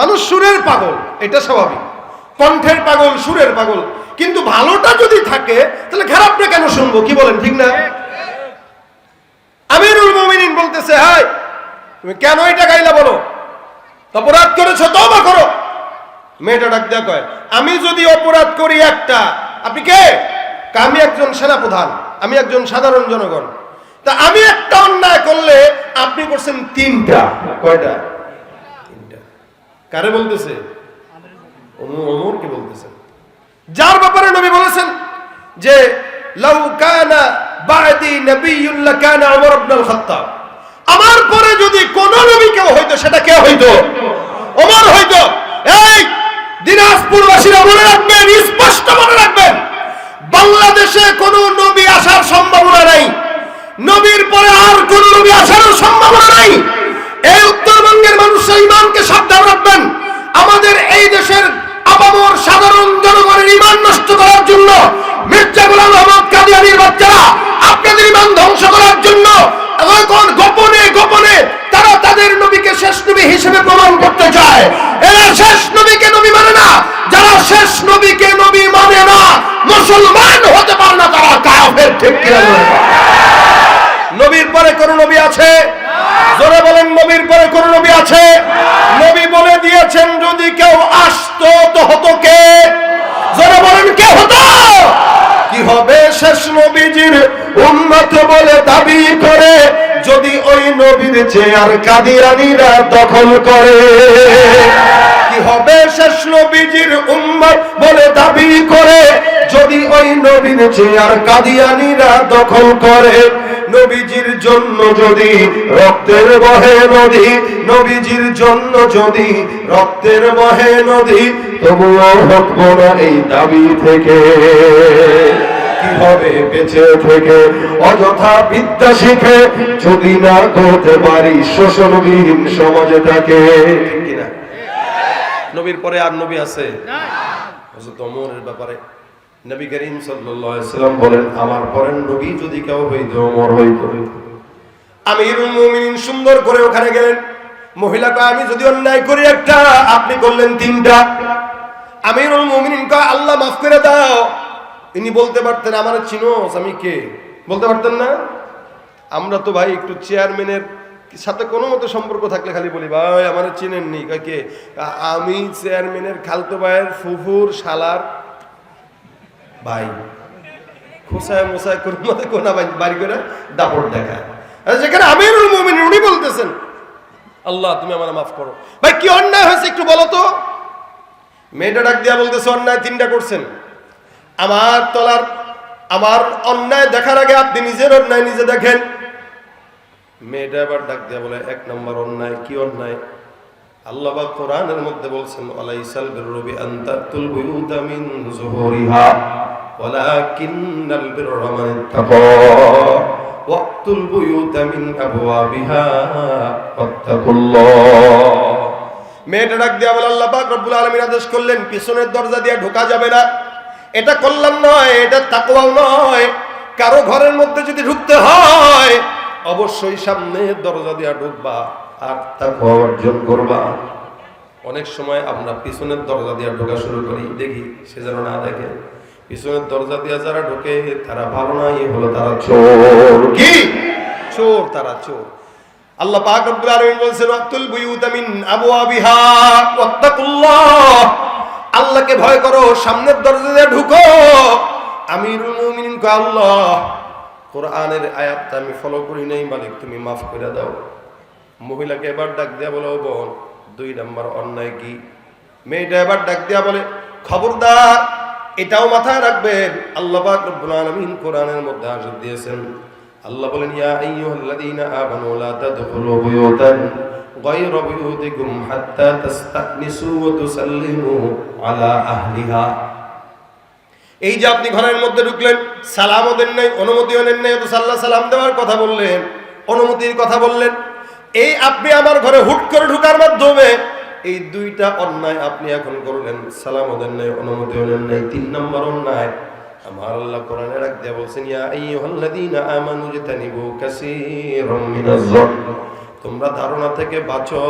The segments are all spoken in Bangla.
মানুষ সুরের পাগল, এটা স্বাভাবিক। কণ্ঠের পাগল, সুরের পাগল। কিন্তু ভালোটা যদি থাকে, তাহলে খারাপটা কেন শুনব? কি বলেন, ঠিক না? আমিরুল মুমিনিন বলতেছে হাই তুমি কেন এটা গাইলা বলো? অপরাধ করেছ তবা করো। মেয়েটা ডাক দেয়া কয়, আমি যদি অপরাধ করি একটা, আপনি কে, আমি একজন সেনাপ্রধান, আমি একজন সাধারণ জনগণ। তা আমি একটা অন্যায় করলে আপনি করছেন তিনটা, কয়টা? কারে বলতেছে? অমর অমর কি যার ব্যাপারে নবী বলেছেন যে, লাউ কানা বাদি নবিয়্যুল্লাহ কানা ওমর ইবনে খাত্তাব আমার পরে যদি কোন নবী কেউ হইতো, সেটা কে হইতো? ওমর হইতো। এই দিনাজপুরবাসীরা মনে রাখবেন, স্পষ্ট মনে রাখবেন, বাংলাদেশে কোন নবী আসার সম্ভাবনা নাই। নবীর পরে আর কোন নবী আসার সম্ভাবনা কোন নবী আছে? জোরে বলেন, নবীর পরে কোন নবী আছে? নবী বলে দিয়েছেন, যদি কেউ আসতো তো হতো কে? জোরে বলেন, কে হতো? কি হবে শেষ নবীজির উন্মত বলে দাবি করে? যদি ওই নবীর চেয়ার কাদিয়ানিরা দখল করে? কি হবে শেষ নবীজির উম্মত বলে দাবি করে? যদি ওই নবীর চেয়ার কাদিয়ানিরা দখল করে? নবীজির জন্য যদি রক্তের বহে নদী নবীজির জন্য যদি রক্তের বহে নদী তবুও হটবো না এই দাবি থেকে। কি হবে বেঁচে থেকে? অযথা বিদ্যা শিখে যদি না করতে পারি শোষণবিহীন সমাজে থাকে কিনা? নবীর পরে আর নবী আছে? ব্যাপারে নবী করিম সাল্লাম বলেন, আমার পরের যদি কেউ হইতো সুন্দর করে ওখানে গেলেন। আমি যদি অন্যায় করি একটা, আপনি করলেন তিনটা। আমিরুল আল্লাহ মাফ করে দাও। ইনি বলতে পারতেন, আমার চিনোস আমি কে? বলতে পারতেন না? আমরা তো ভাই একটু চেয়ারম্যানের সাথে কোনো মতো সম্পর্ক থাকলে খালি বলি, ভাই, আমার চিনেননি। কে? আমি চেয়ারম্যানের খালতো ভাইয়ের ফুফুর শালার ভাই, খোসায় মোসায় করে মধ্যে কোনা বাড়ি- করে দাপট দেখায়। যেখানে আমিরুল মুমিনিন উনি বলতেছেন, আল্লাহ, তুমি আমার মাফ করো। ভাই, কি অন্যায় হয়েছে একটু বলো তো? মেয়েটা ডাক দিয়া বলতেছে, অন্যায় তিনটা করছেন। আমার তলার, আমার অন্যায় দেখার আগে আপনি নিজের অন্যায় নিজে দেখেন। মেয়েটা আবার ডাক দিয়া বলে, এক নম্বর অন্যায়, কি অন্যায়? আল্লাহ বা কোরআনের মধ্যে বলছেন আলাইসাল বিররবি আন্তাতুল বুয়ুতা মিন যুহুরিহা ওয়ালাকিন্নাল বিররা মান ইত্তাকা ওয়াক্তুল বুয়ুতা মিন আবওয়াবিহা ওয়াত্তাকুল্লাহ মেয়েটা ডাক দিয়া বলে, আল্লাহ পাক রব্বুল আলামিন আদেশ করলেন, পিছনের দরজা দিয়ে ঢোকা যাবে না। এটা কল্যাণ নয়, এটা তাকওয়াও নয়। কারও ঘরের মধ্যে যদি ঢুকতে হয়, অবশ্যই সামনে দরজা দিয়া ঢুকবা আর তাকওয়া অর্জন করবা। অনেক সময় আমরা পিছনের দরজা দিয়ে ঢোকা শুরু করি, দেখি সে যেন না দেখে। পিছনের দরজা দিয়ে যারা ঢোকে তারা ভালো না এ হলো তারা চোর। কি? চোর তারা চোর। আল্লাহ পাক রব্বুল আলামিন বলেছেন ওয়াক্তুল বুয়ুতা মিন আবওয়াবিহা ওয়াত্তাকুল্লাহ। আল্লাহকে ভয় করো সামনের দরজা দিয়ে ঢুকো। আমিরুল মুমিনিন কয় আল্লাহ কোরআনের আয়াতটা আমি ফলো করি নাই মালিক তুমি মাফ করে দাও। মহিলাকে এবার ডাক দেয়া বলে বোন দুই নম্বর অন্যায় কি? মেয়েটা এবার ডাক দেয়া বলে খবরদার এটাও মাথায় রাখবেন, আল্লাহ পাক রব্বুল আলামিন কোরআনের মধ্যে দিয়েছেন। আল্লাহ বলেন, ইয়া আইয়ুহাল্লাযীনা আমানু লা তাদখুলু বুয়ুতান এই যে আপনি ঘরের মধ্যে ঢুকলেন, সালামও দেন নাই, অনুমতিও নেন নাই, অথচ সালাম দেওয়ার কথা বললেন, অনুমতির কথা বললেন। এই আপনি আমার ঘরে হুট করে ঢুকার মাধ্যমে এই দুইটা অন্যায় আপনি এখন করলেন। নাই অনুমতিও নেন নাই, তিন নম্বর অন্যায়। আমার আল্লাহ কোরআনে রাখ দিয়া বলছেন, ইয়া আইয়ুহাল্লাযীনা আমানু কাসীরাম তোমরা ধারণা থেকে বাঁচো।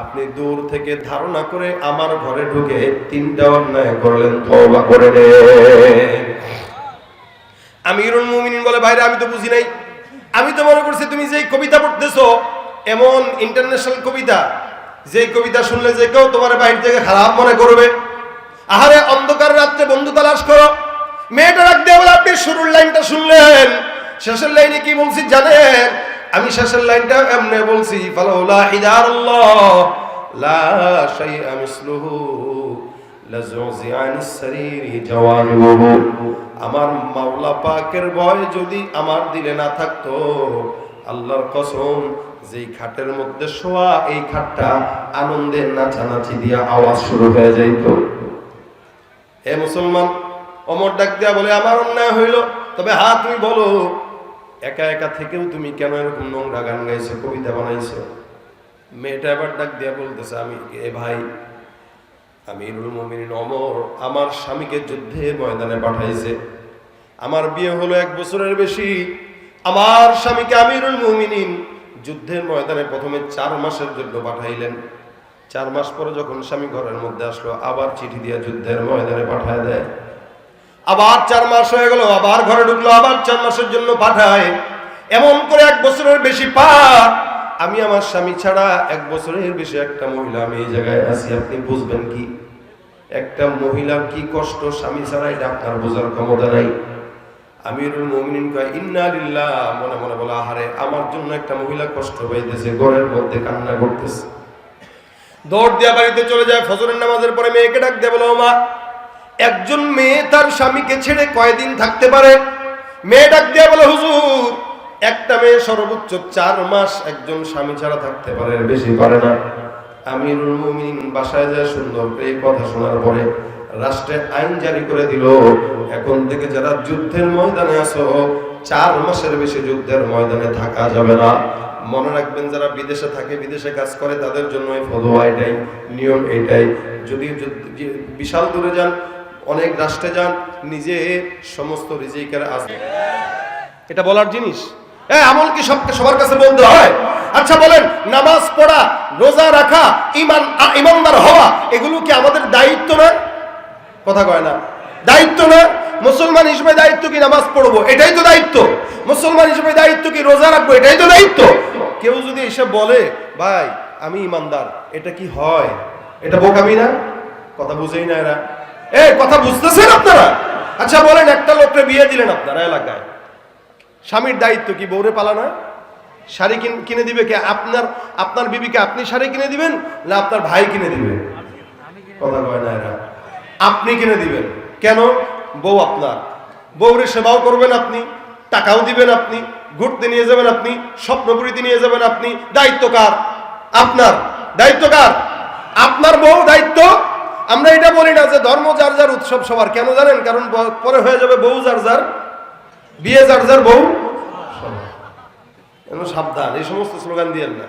আপনি দূর থেকে ধারণা করে আমার ঘরে ঢুকে তিনটা অন্যায় করলেন। তওবা করে নে। আমিরুল মুমিনিন বলে, ভাইরা, আমি তো বুঝি নাই। আমি তো মনে করছি তুমি যে কবিতা পড়তেছো, এমন ইন্টারন্যাশনাল কবিতা যে কবিতা শুনলে যে কেউ তোমার বাইরে থেকে খারাপ মনে করবে। আহারে, অন্ধকার রাত্রে বন্ধু তালাশ করো। মেয়েটা রাখ দিয়ে বলে, আপনি শুরুর লাইনটা শুনলেন। শেষের লাইনে কি বলছি জানেন? আমি শেষের লাইনটা এমনি বলছি আমার মাওলা পাকের ভয় যদি আমার দিলে না থাকতো আল্লাহর কসম, যেই খাটের মধ্যে শোয়া, এই খাটটা আনন্দের নাচানাচি দিয়া আওয়াজ শুরু হয়ে যাইত। হে মুসলমান, অমর ডাক দিয়া বলে, আমার অন্যায় হইল। তবে হা, তুমি বলো, একা একা থেকেও তুমি কেন এরকম নোংরা গান গাইছো, কবিতা বানাইছো? মেয়েটা এবার ডাক দিয়া বলতেছে, আমি, এ ভাই মুমিনিন অমর, আমার স্বামীকে যুদ্ধে ময়দানে পাঠাইছে। আমার বিয়ে হলো এক বছরের বেশি। আমার স্বামীকে আমিরুল মুমিনিন যুদ্ধের ময়দানে প্রথমে চার মাসের জন্য পাঠাইলেন। চার মাস পরে যখন স্বামী ঘরের মধ্যে আসলো, আবার চিঠি দিয়ে যুদ্ধের ময়দানে পাঠায় দেয়। আবার চার মাস হয়ে গেল, আবার ঘরে ঢুকলো, আবার চার মাসের জন্য পাঠায়। এমন করে এক বছরের বেশি পার আমি আমার স্বামী ছাড়া এক বছরের বেশি একটা মহিলা, আমি এই জায়গায় আছি, আপনি বুঝবেন কি? একটা মহিলার কি কষ্ট, স্বামী ছাড়া এটা আপনার বোঝার ক্ষমতা নাই। আমিরুল মুমিনিন কয়, ইন্না মনে মনে বলে, আহারে, আমার জন্য একটা মহিলা কষ্ট ঘরের মধ্যে কান্না করতেছে। দিয়া বাড়িতে চলে যায় নামাজের পরে মেয়েকে ডাক মা, একজন মেয়ে তার স্বামীকে ছেড়ে কয়দিন থাকতে পারে? মেয়ে ডাক দিয়া, বলে, হুজুর, একটা মেয়ে সর্বোচ্চ চার মাস একজন স্বামী ছাড়া থাকতে পারে, বেশি পারে না। আমিরুল মুমিন বাসায় যায় সুন্দর এই কথা শোনার পরে রাষ্ট্রের আইন জারি করে দিল। এখন থেকে যারা যুদ্ধের ময়দানে আসো চার মাসের বেশি যুদ্ধের ময়দানে থাকা যাবে না। মনে রাখবেন, যারা বিদেশে থাকে, বিদেশে কাজ করে, তাদের জন্য এটাই, নিয়ম এটাই। যদি বিশাল দূরে যান, অনেক রাষ্ট্রে যান, নিজে সমস্ত রিজিকের আসবে এটা বলার জিনিস। হ্যাঁ আমল কি সব সবার কাছে বলতে হয়? আচ্ছা বলেন, নামাজ পড়া, রোজা রাখা, ইমান ইমানদার হওয়া, এগুলো কি আমাদের দায়িত্ব না কথা কয় না। দায়িত্ব না, মুসলমান হিসেবে দায়িত্ব কি নামাজ পড়ব? এটাই তো দায়িত্ব। মুসলমান হিসেবে দায়িত্ব কি রোজা রাখব? এটাই তো দায়িত্ব। কেউ যদি এসে বলে, ভাই, আমি ইমানদার, এটা কি হয়? এটা বোকামি না? কথা বুঝেই না এরা। এ, কথা বুঝতেছেন আপনারা? আচ্ছা বলেন, একটা লোককে বিয়ে দিলেন আপনারা এলাকায়। স্বামীর দায়িত্ব কি বউরে পালানা? শাড়ি কিন- কিনে দিবে কে? আপনার আপনার বিবিকে আপনি শাড়ি কিনে দিবেন না আপনার ভাই কিনে দিবে? কথা কয় না এরা। আপনি কিনে দিবেন। কেন? বউ আপনার। বউরে সেবাও করবেন আপনি, টাকাও দিবেন আপনি, ঘুরতে নিয়ে যাবেন আপনি, স্বপ্নপুরীতে নিয়ে যাবেন আপনি। দায়িত্ব কার? আপনার। দায়িত্ব কার? আপনার বউ দায়িত্ব। আমরা এটা বলি না যে ধর্ম যার যার উৎসব সবার। কেন জানেন? কারণ পরে হয়ে যাবে বউ যার যার, বিয়ে যার যার, বউ। এজন্য সাবধান, এই সমস্ত স্লোগান দিয়েন না।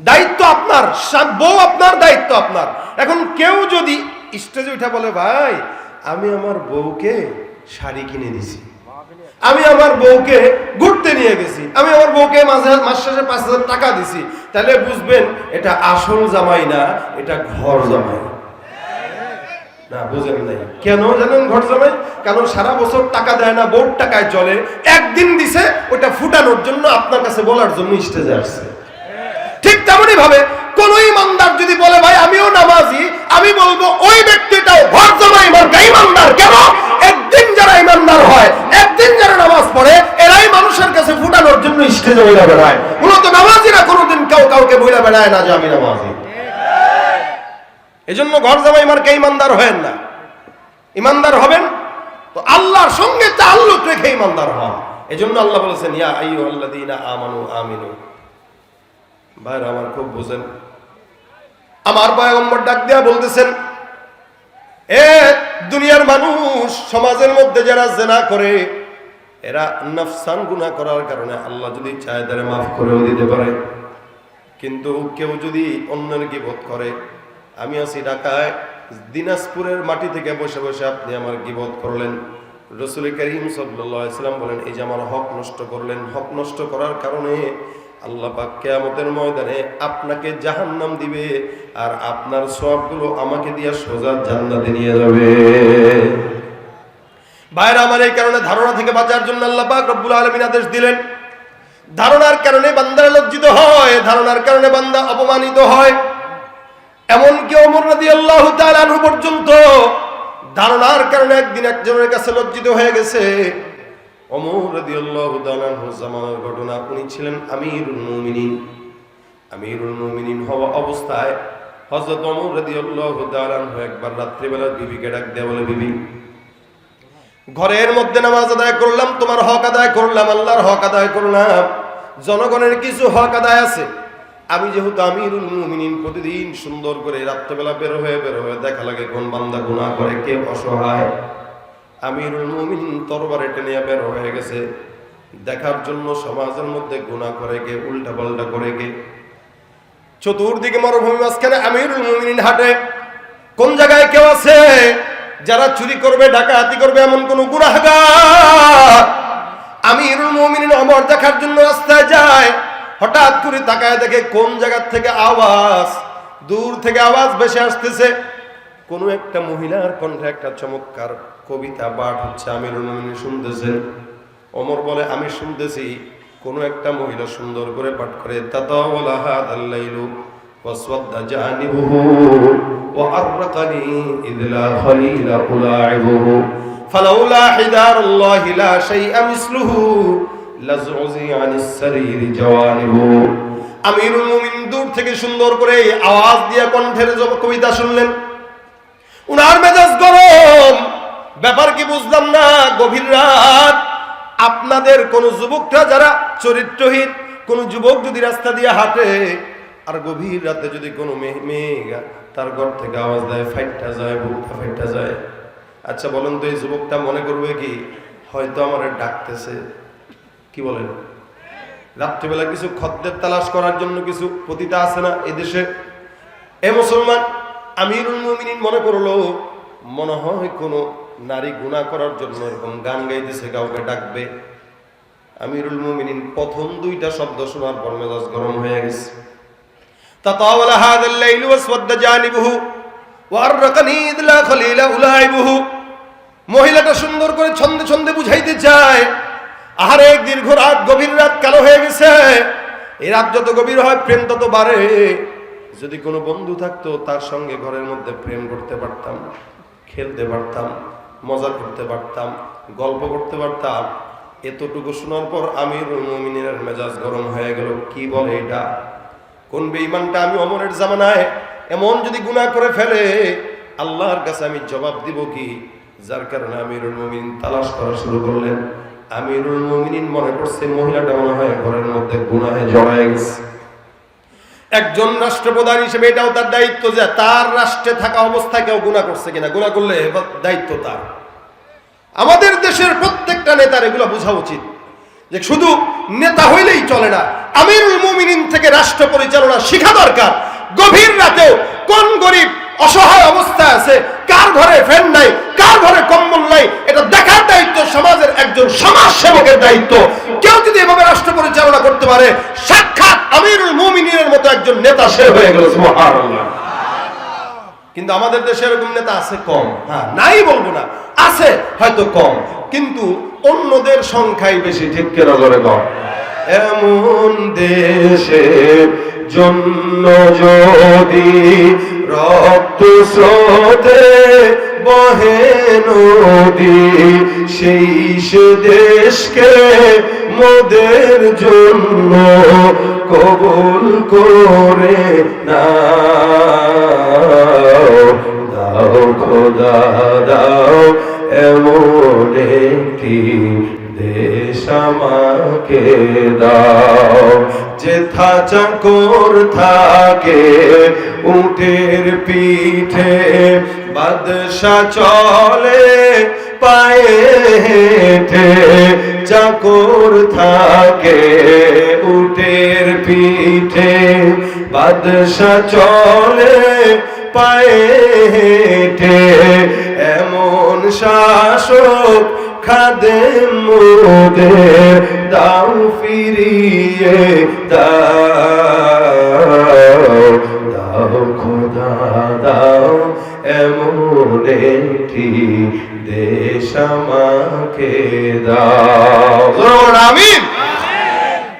দায়িত্ব আপনার বউ আপনার, দায়িত্ব আপনার। এখন কেউ যদি স্টেজে উঠা বলে, ভাই, আমি আমার বউকে শাড়ি কিনে দিছি। আমি আমার বউকে ঘুরতে নিয়ে গেছি। আমি আমার বউকে মাঝে মাস শেষে পাঁচ হাজার টাকা দিছি। তাহলে বুঝবেন, এটা আসল জামাই না, এটা ঘর জামাই। না, বুঝেন নাই। কেন জানেন ঘর জামাই? কারণ সারা বছর টাকা দেয় না বোর্ড টাকায় চলে। একদিন দিছে, ওটা ফুটানোর জন্য আপনার কাছে বলার জন্য স্টেজে আসছে। ঠিক তেমনই ভাবে কোন ইমানদার যদি বলে, ভাই, আমিও নামাজি আমি বলব ওই ব্যক্তিটাও ঘর জমা ইমান ইমানদার কেন একদিন যারা ইমানদার হয় একদিন যারা নামাজ পড়ে এরাই মানুষের কাছে ফুটানোর জন্য স্টেজে বইলা বেড়ায়। মূলত নামাজিরা কোনোদিন কেউ কাউকে বইলা বেড়ায় না যে আমি নামাজি। এজন্য ঘর জামাই মার্কে ইমানদার হবেন না। ইমানদার হবেন, তো আল্লাহর সঙ্গে তাল্লুক রেখে ইমানদার হন। এজন্য আল্লাহ বলেছেন, ইয়া আইয়ু আল্লাযীনা আমানু আমিনু। ভাইরা আমার খুব বুঝেন। আমার পয়গম্বর ডাক দেয়া বলতেছেন, এ দুনিয়ার মানুষ, সমাজের মধ্যে যারা জেনা করে এরা নফসান গুনাহ করার কারণে আল্লাহ যদি চায় তারা মাফ করেও দিতে পারে। কিন্তু কেউ যদি অন্যের গিবত করে, আমি আছি ঢাকায়, দিনাজপুরের মাটি থেকে বসে বসে আপনি আমার গিবত করলেন। রসুল করিম সাল্লাম বলেন, এই যে আমার হক নষ্ট করলেন, হক নষ্ট করার কারণে আল্লাহ পাক কেয়ামতের ময়দানে আপনাকে জাহান্নাম দিবে আর আপনার সবগুলো আমাকে দিয়ে সোজা জান্নাতে নিয়ে যাবে। বাইরে আমার এই কারণে ধারণা থেকে বাঁচার জন্য আল্লাহ পাক রব্বুল আলমিন আদেশ দিলেন। ধারণার কারণে বান্দারা লজ্জিত হয়, ধারণার কারণে বান্দা অপমানিত হয়। এমনকি অমর নদী আল্লাহ তালু পর্যন্ত ধারণার কারণে একদিন একজনের কাছে লজ্জিত হয়ে গেছে। অমর জামানের ঘটনা ছিলেন হওয়া অবস্থায় রদি একবার রাত্রিবেলা বিবিকে ডাক দেয়া বলে, বিবি ঘরের মধ্যে নামাজ আদায় করলাম, তোমার হক আদায় করলাম, আল্লাহর হক আদায় করলাম। জনগণের কিছু হক আদায় আছে। আমি যেহেতু আমিরুল মুমিনিন, প্রতিদিন সুন্দর করে রাত্রেবেলা বের হয়ে বের হয়ে দেখা লাগে কোন বান্দা গুণা করে, কে অসহায়। আমিরুল মুমিনিন তরবারে টেনে বের হয়ে গেছে। দেখার জন্য সমাজের মধ্যে গুণা করে কে উল্টা পাল্টা করে কে। চতুর্দিকে মরুভূমি মাঝখানে আমিরুল মুমিনিন হাটে। কোন জায়গায় কেউ আছে? যারা চুরি করবে, ডাকাতি করবে এমন কোন গুনাহগার। আমিরুল মুমিনিন অমর দেখার জন্য রাস্তায় যায়। হঠাৎ করে তাকায় দেখে কোন জায়গা থেকে আওয়াজ, দূর থেকে আওয়াজ ভেসে আসতেছে। কোন একটা মহিলার কণ্ঠে একটা চমৎকার কবিতা পাঠ হচ্ছে, আমিরুল মুমিনিন শুনতেছেন অমর বলে, আমি শুনতেছি, কোন একটা মহিলা সুন্দর করে পাঠ করে, তাতাওয়ালা হাদাল্লাইলু ওয়াসওয়াদ্দা জানিবুহু وأرقني إذ لا خليل ألاعبه فلولا حدار الله لا شيء مثله لزعزي عن السرير جوانبه আমিরুল মুমিন দূর থেকে সুন্দর করে এই আওয়াজ দিয়ে কণ্ঠের জব কবিতা শুনলেন উনার মেজাজ গরম ব্যাপার কি বুঝলাম না গভীর রাত আপনাদের কোন যুবকরা যারা চরিত্রহীন কোন যুবক যদি রাস্তা দিয়ে হাঁটে আর গভীর রাতে যদি কোনো মেয়ে তার ঘর থেকে আওয়াজ দেয়, ফাইটটা যায়, বুকটা ফাইটটা যায়। আচ্ছা বলেন তো এই যুবকটা মনে করবে কি, হয়তো আমার ডাকতেছে। কি বলেন? রাত্রিবেলা কিছু খদ্দের তালাশ করার জন্য কিছু পতিতা আছে না এই দেশে? এ মুসলমান, আমিরুল মুমিনিন মনে করল, মনে হয় কোনো নারী গুণা করার জন্য এরকম গান গাইতেছে, কাউকে ডাকবে। আমিরুল মুমিনিন প্রথম দুইটা শব্দ শোনার পর মেজাজ গরম হয়ে গেছে। تطاول هذا الليل واسود جانبه وأرقني إذ لا خليل ألاعبه মহিলাটা সুন্দর করে ছন্দে ছন্দে বুঝাইতে চায় আহারে এক দীর্ঘ রাত গভীর রাত কালো হয়ে গেছে এই রাত যত গভীর হয় প্রেম তত বাড়ে যদি কোনো বন্ধু থাকতো তার সঙ্গে ঘরের মধ্যে প্রেম করতে পারতাম খেলতে পারতাম মজা করতে পারতাম গল্প করতে পারতাম এতটুকু শোনার পর আমির মমিনের মেজাজ গরম হয়ে গেল কি বলে এটা কোন বেঈমানটা আমি অমরের জামানায় এমন যদি গুনাহ করে ফেলে, আল্লাহর কাছে আমি জবাব দিব কি? যার কারণে আমিরুল মুমিন তালাশ করা শুরু করলেন। আমিরুল মুমিনিন মনে করছে মহিলাটা মনে হয় ঘরের মধ্যে গুনাহে জড়ায় গেছে। একজন রাষ্ট্রপ্রধান হিসেবে এটাও তার দায়িত্ব যে তার রাষ্ট্রে থাকা অবস্থায় কেউ গুণা করছে কিনা। গুণা করলে দায়িত্ব তার। আমাদের দেশের প্রত্যেকটা নেতার এগুলো বোঝা উচিত। যে শুধু নেতা হইলেই চলে না, আমিরুল মুমিনিন থেকে রাষ্ট্র পরিচালনা শিখা দরকার। গভীর রাতেও কোন গরিব অসহায় অবস্থায় আছে, কার ঘরে ফ্যান নাই, কার ঘরে কম্বল নাই, এটা দেখার দায়িত্ব সমাজের একজন সমাজ সেবকের দায়িত্ব। কেউ যদি এভাবে রাষ্ট্র পরিচালনা করতে পারে, সাক্ষাৎ আমিরুল মুমিনিনের মতো একজন নেতা সে হয়ে গেল কিন্তু আমাদের দেশে এরকম নেতা আছে কম। হ্যাঁ নাই বলব না। আছে হয়তো কম। কিন্তু অন্যদের সংখ্যাই বেশি ঠিক কেনা করে কম এমন দেশে জন্য যদি রক্ত স্রোতে বহে নদী সেই সে দেশকে মোদের জন্য কবুল করে না। খোদা দাও, এমন একটি দেশ আমাকে দাও। যেথা চাকর থাকে, উটের পিঠে বাদশা চলে পায়ে হেঁটে। চাকর থাকে, উটের পিঠে বাদশা চলে পায়ে হেঁটে এমন শাসক খাদে মোদের দাও ফিরিয়ে দাও খোদা, দাও এমন একটি দেশ আমাকে দাও। আমি